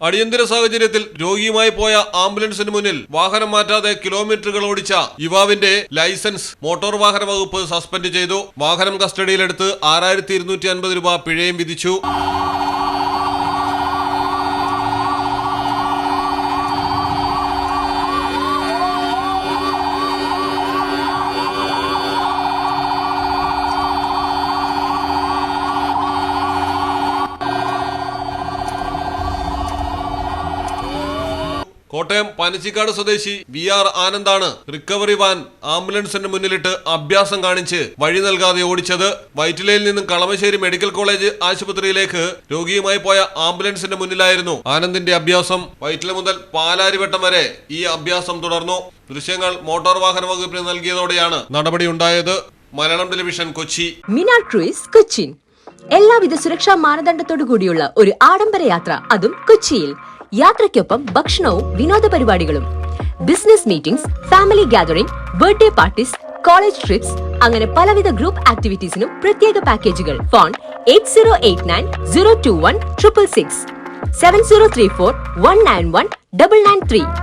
അടിയന്തര സാഹചര്യത്തിൽ രോഗിയുമായി പോയ ആംബുലൻസിന് മുന്നിൽ വാഹനം മാറ്റാതെ കിലോമീറ്ററുകൾ ഓടിച്ച യുവാവിന്റെ ലൈസൻസ് മോട്ടോർ വാഹന വകുപ്പ് സസ്പെൻഡ് ചെയ്തു. വാഹനം കസ്റ്റഡിയിലെടുത്ത് ആറായിരത്തി രൂപ പിഴയും വിധിച്ചു. കോട്ടയം പനച്ചിക്കാട് സ്വദേശി വി ആർ ആനന്ദാണ് റിക്കവറി വാൻ ആംബുലൻസിന് മുന്നിലിട്ട് അഭ്യാസം കാണിച്ച് വഴി നൽകാതെ ഓടിച്ചത്. വൈറ്റിലയിൽ നിന്നും കളമശ്ശേരി മെഡിക്കൽ കോളേജ് ആശുപത്രിയിലേക്ക് രോഗിയുമായി പോയ ആംബുലൻസിന്റെ മുന്നിലായിരുന്നു ആനന്ദിന്റെ അഭ്യാസം. വൈറ്റില മുതൽ പാലാരിവട്ടം വരെ ഈ അഭ്യാസം തുടർന്നു. ദൃശ്യങ്ങൾ മോട്ടോർ വാഹന വകുപ്പിന് നൽകിയതോടെയാണ് നടപടിയുണ്ടായത് Malayalam television Kochi. Mina cruise Cochin. എല്ലാവിധ സുരക്ഷാ മാനദണ്ഡത്തോടു കൂടിയുള്ള ഒരു ആഡംബര യാത്ര അതും കൊച്ചിയിൽ. യാത്രയ്ക്കൊപ്പം ഭക്ഷണവും വിനോദ പരിപാടികളും. Business meetings family gathering birthday parties college trips അങ്ങനെ പലവിധ ഗ്രൂപ്പ് ആക്ടിവിറ്റീസിനും പ്രത്യേക പാക്കേജുകൾ phone eight zero eight nine zero two one triple six seven zero three four one nine one double nine three